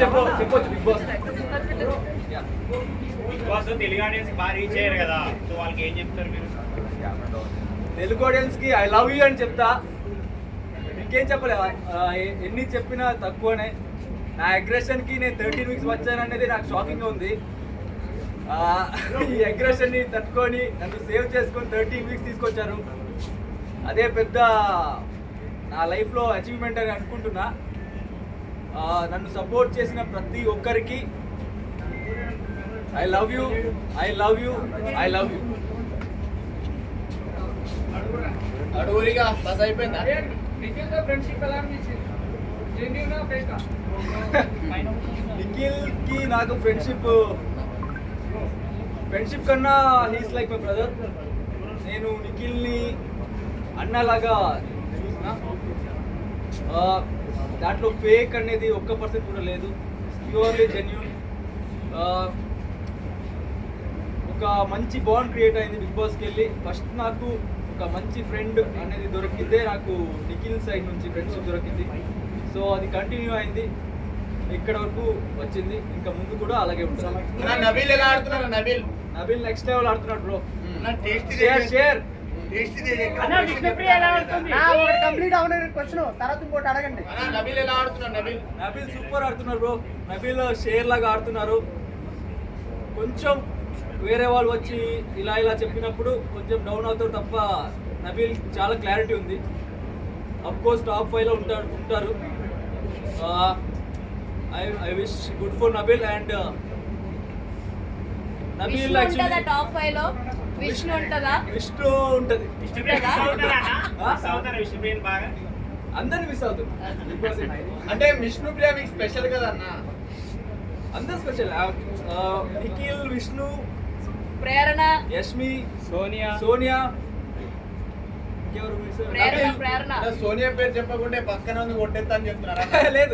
చెప్పు చెప్పొచ్చు Big Boss Big Boss Telugu audience బాగా రీచ్ అయ్యారు కదా సో వాళ్ళకి ఏం చెప్తారు మీరు? తెలుగు ఆడియన్స్కి ఐ లవ్ యూ అని చెప్తా. ఇంకేం చెప్పలే ఆ, ఎ- ఎన్ని చెప్పినా తక్కువనే. నా అగ్రెషన్కి నేను థర్టీన్ వీక్స్ వచ్చాననేది నాకు షాకింగ్ ఉంది. ఆ, ఈ అగ్రెషన్ని తట్టుకొని నన్ను సేవ్ చేసుకొని థర్టీన్ వీక్స్ తీసుకొచ్చారు. అదే పెద్ద నా లైఫ్లో అచీవ్మెంట్ అని అనుకుంటున్నా. నన్ను సపోర్ట్ చేసిన ప్రతి ఒక్కరికి I love you I love you I love you అడుగురిగా బస్ అయిపోయిందా? నిఖిల్కి నాకు ఫ్రెండ్షిప్ ఫ్రెండ్షిప్ కన్నా హీస్ లైక్ మై బ్రదర్ నేను నిఖిల్ని అన్నలాగా చూసిన. ఆ, దాంట్లో ఫేక్ అనేది ఒక్క పర్సెంట్ కూడా లేదు. Purely genuine. ఒక మంచి బాండ్ క్రియేట్ అయింది బిగ్ బాస్కి వెళ్ళి. ఫస్ట్ నాకు ఒక మంచి ఫ్రెండ్ అనేది దొరికిందే నాకు నిఖిల్ సైడ్ నుంచి ఫ్రెండ్షిప్ దొరికింది. సో అది కంటిన్యూ అయింది. ఇక్కడ వరకు వచ్చింది. ఇంకా ముందు కూడా అలాగే ఉంటుంది. నబీల్ నెక్స్ట్ లెవెల్ ఆడుతున్నాడు bro share share complete question తర్వాత ఇంకోటి అడగండి. నబీల్ ఎలా ఆడుతున్నారు నబీల్? నబిల్ సూపర్ ఆడుతున్నారు బ్రో. నబిల్ షేర్ లాగా ఆడుతున్నారు. కొంచెం వేరే వాళ్ళు వచ్చి ఇలా ఇలా చెప్పినప్పుడు కొంచెం డౌన్ అవుతారు తప్ప నబిల్ చాలా క్లారిటీ ఉంది. అఫ్ కోర్స్ టాప్ ఫైవ్లో ఉంటారు. ఉంటారు I I wish good for Nabeel and Nabeel ఉంటుందా యాక్చువల్లీ టాప్ ఫైవ్లో? విష్ణు ఉంటుందా? విష్ణు ఉంటది. విష్ణుప్రియ అన్న ఆ? మిస్ బాగా? అవుతుంది అంటే విష్ణు ప్రియ మీకు స్పెషల్ కదా అన్న? అందరు స్పెషల్. నిఖిల్ విష్ణు ప్రేరణ. యష్మి సోనియా. సోనియా. సోనియా పేరు చెప్పకుంటే పక్కన ఉంది కొట్టేస్తా అని చెప్తున్నారా? లేదు.